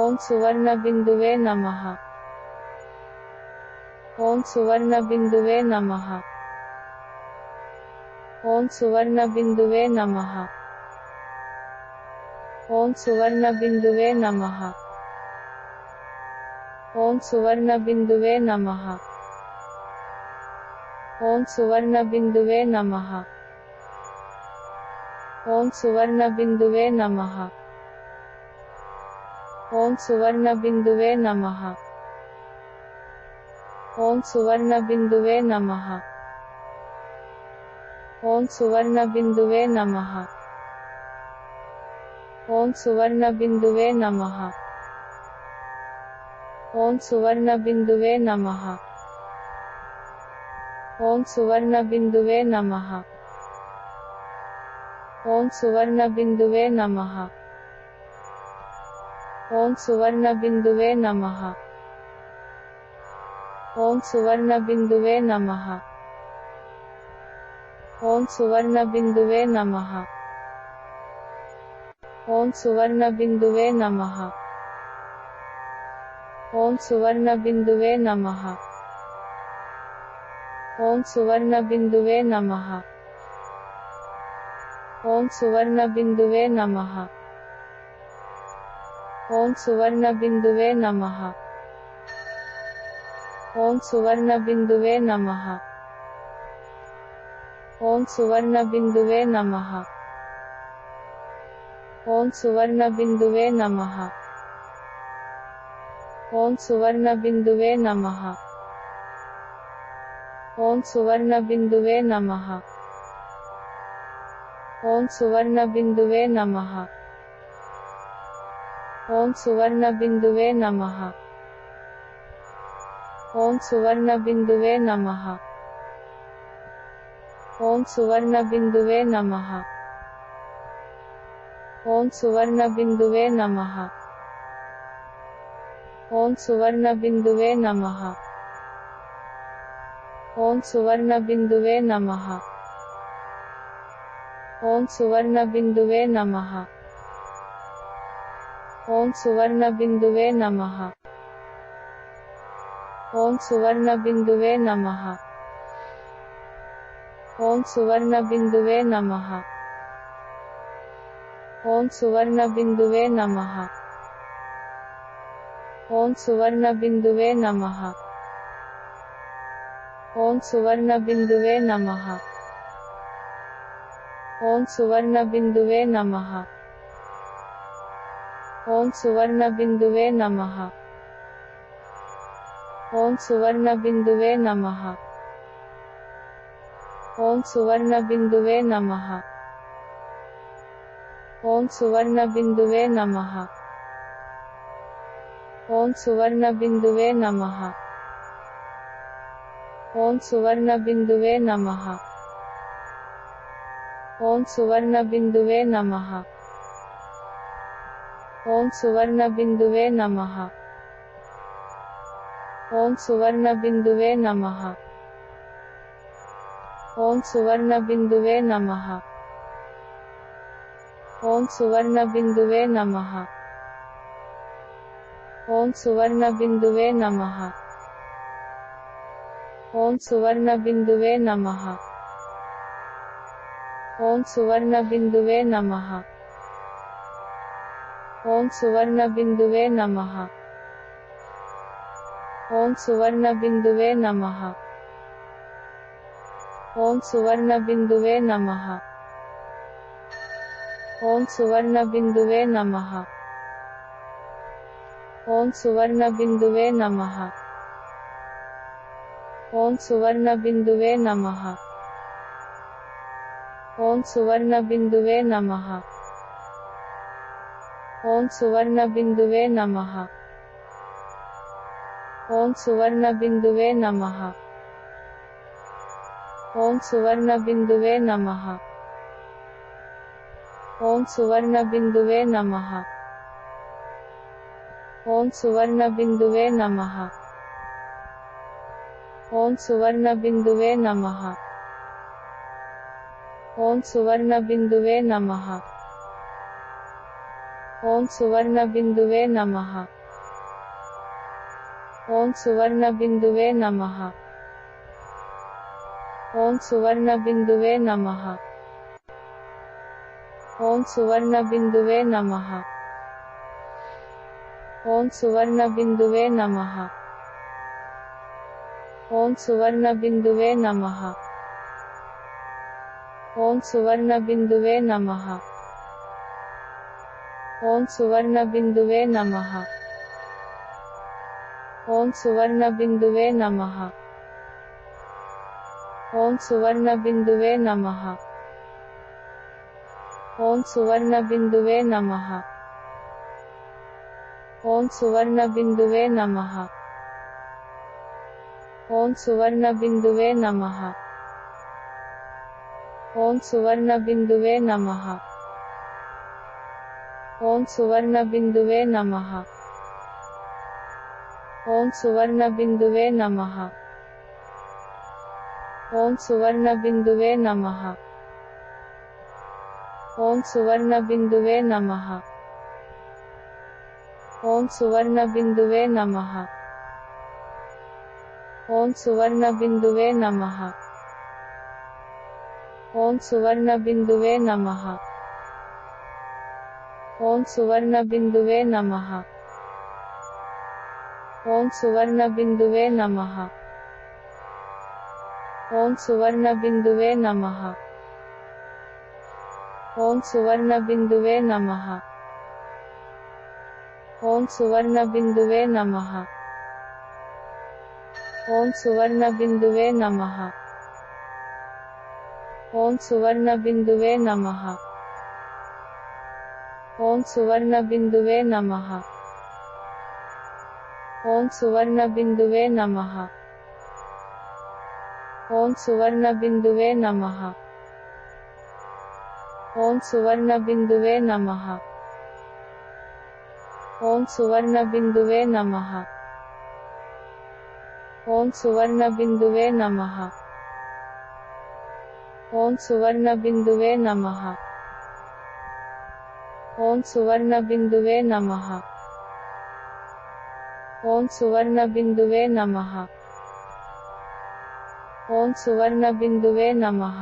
ॐ सुवर्णबिन्दुवे नमः। ॐ सुवर्णबिन्दुवे नमः। ॐ सुवर्णबिन्दुवे नमः। ॐ सुवर्णबिन्दुवे नमः। ॐ सुवर्णबिन्दुवे नमः। ॐ सुवर्णबिन्दुवे नमः। ॐ सुवर्णबिन्दुवे नमः। ॐ सुवर्णबिन्दुवे नमः। ॐ सुवर्णबिन्दुवे नमः। ॐ सुवर्णबिन्दुवे नमः। ॐ सुवर्णबिन्दुवे नमः। ॐ सुवर्णबिन्दुवे नमः। ॐ सुवर्णबिन्दुवे नमः। ॐ सुवर्णबिन्दुवे नमः। ॐ सुवर्णबिन्दुवे नमः ॐ सुवर्णबिन्दुवे नमः ॐ सुवर्णबिन्दुवे नमः ॐ सुवर्णबिन्दुवे नमः ॐ सुवर्णबिन्दुवे नमः ॐ सुवर्णबिन्दुवे नमः ॐ सुवर्णबिन्दुवे नमः ॐ सुवर्णबिन्दुवे नमः। ॐ सुवर्णबिन्दुवे नमः। ॐ सुवर्णबिन्दुवे नमः। ॐ सुवर्णबिन्दुवे नमः। ॐ सुवर्णबिन्दुवे नमः। ॐ सुवर्णबिन्दुवे नमः। ॐ सुवर्णबिन्दुवे नमः। ॐ सुवर्णबिन्दुवे नमः। ॐ सुवर्णबिन्दुवे नमः। ॐ सुवर्णबिन्दुवे नमः। ॐ सुवर्णबिन्दुवे नमः। ॐ सुवर्णबिन्दुवे नमः। ॐ सुवर्णबिन्दुवे नमः। ॐ सुवर्णबिन्दुवे नमः। ॐ सुवर्णबिन्दुवे नमः ॐ सुवर्णबिन्दुवे नमः ॐ सुवर्णबिन्दुवे नमः ॐ सुवर्णबिन्दुवे नमः ॐ सुवर्णबिन्दुवे नमः ॐ सुवर्णबिन्दुवे नमः ॐ सुवर्णबिन्दुवे नमः ॐ सुवर्णबिन्दुवे नमः। ॐ सुवर्णबिन्दुवे नमः। ॐ सुवर्णबिन्दुवे नमः। ॐ सुवर्णबिन्दुवे नमः। ॐ सुवर्णबिन्दुवे नमः। ॐ सुवर्णबिन्दुवे नमः। ॐ सुवर्णबिन्दुवे नमः। ॐ सुवर्णबिन्दुवे नमः। ॐ सुवर्णबिन्दुवे नमः। ॐ सुवर्णबिन्दुवे नमः। ॐ सुवर्णबिन्दुवे नमः। ॐ सुवर्णबिन्दुवे नमः। ॐ सुवर्णबिन्दुवे नमः। ॐ सुवर्णबिन्दुवे नमः। ॐ सुवर्णबिन्दुवे नमः। ॐ सुवर्णबिन्दुवे नमः। ॐ सुवर्णबिन्दुवे नमः। ॐ सुवर्णबिन्दुवे नमः। ॐ सुवर्णबिन्दुवे नमः। ॐ सुवर्णबिन्दुवे नमः। ॐ सुवर्णबिन्दुवे नमः। ॐ सुवर्णबिन्दुवे नमः ॐ सुवर्णबिन्दुवे नमः ॐ सुवर्णबिन्दुवे नमः ॐ सुवर्णबिन्दुवे नमः ॐ सुवर्णबिन्दुवे नमः ॐ सुवर्णबिन्दुवे नमः ॐ सुवर्णबिन्दुवे नमः ॐ सुवर्णबिन्दुवे नमः। ॐ सुवर्णबिन्दुवे नमः। ॐ सुवर्णबिन्दुवे नमः। ॐ सुवर्णबिन्दुवे नमः। ॐ सुवर्णबिन्दुवे नमः। ॐ सुवर्णबिन्दुवे नमः। ॐ सुवर्णबिन्दुवे नमः। ॐ सुवर्णबिन्दुवे नमः। ॐ सुवर्णबिन्दुवे नमः। ॐ सुवर्णबिन्दुवे नमः। ॐ सुवर्णबिन्दुवे नमः। ॐ सुवर्णबिन्दुवे नमः। ॐ सुवर्णबिन्दुवे नमः। ॐ सुवर्णबिन्दुवे नमः। ॐ सुवर्णबिन्दुवे नमः ॐ सुवर्णबिन्दुवे नमः ॐ सुवर्णबिन्दुवे नमः ॐ सुवर्णबिन्दुवे नमः ॐ सुवर्णबिन्दुवे नमः ॐ सुवर्णबिन्दुवे नमः ॐ सुवर्णबिन्दुवे नमः ॐ सुवर्णबिन्दुवे नमः ॐ सुवर्णबिन्दुवे नमः ॐ सुवर्णबिन्दुवे नमः ॐ सुवर्णबिन्दुवे नमः ॐ सुवर्णबिन्दुवे नमः ॐ सुवर्णबिन्दुवे नमः ॐ सुवर्णबिन्दुवे नमः ॐ सुवर्णबिन्दुवे नमः ॐ सुवर्णबिन्दुवे नमः ॐ सुवर्णबिन्दुवे नमः ॐ सुवर्णबिन्दुवे नमः ॐ सुवर्णबिन्दुवे नमः ॐ सुवर्णबिन्दुवे नमः ॐ सुवर्णबिन्दुवे नमः ॐ सुवर्णबिन्दुवे नमः। ॐ सुवर्णबिन्दुवे नमः। ॐ सुवर्णबिन्दुवे नमः।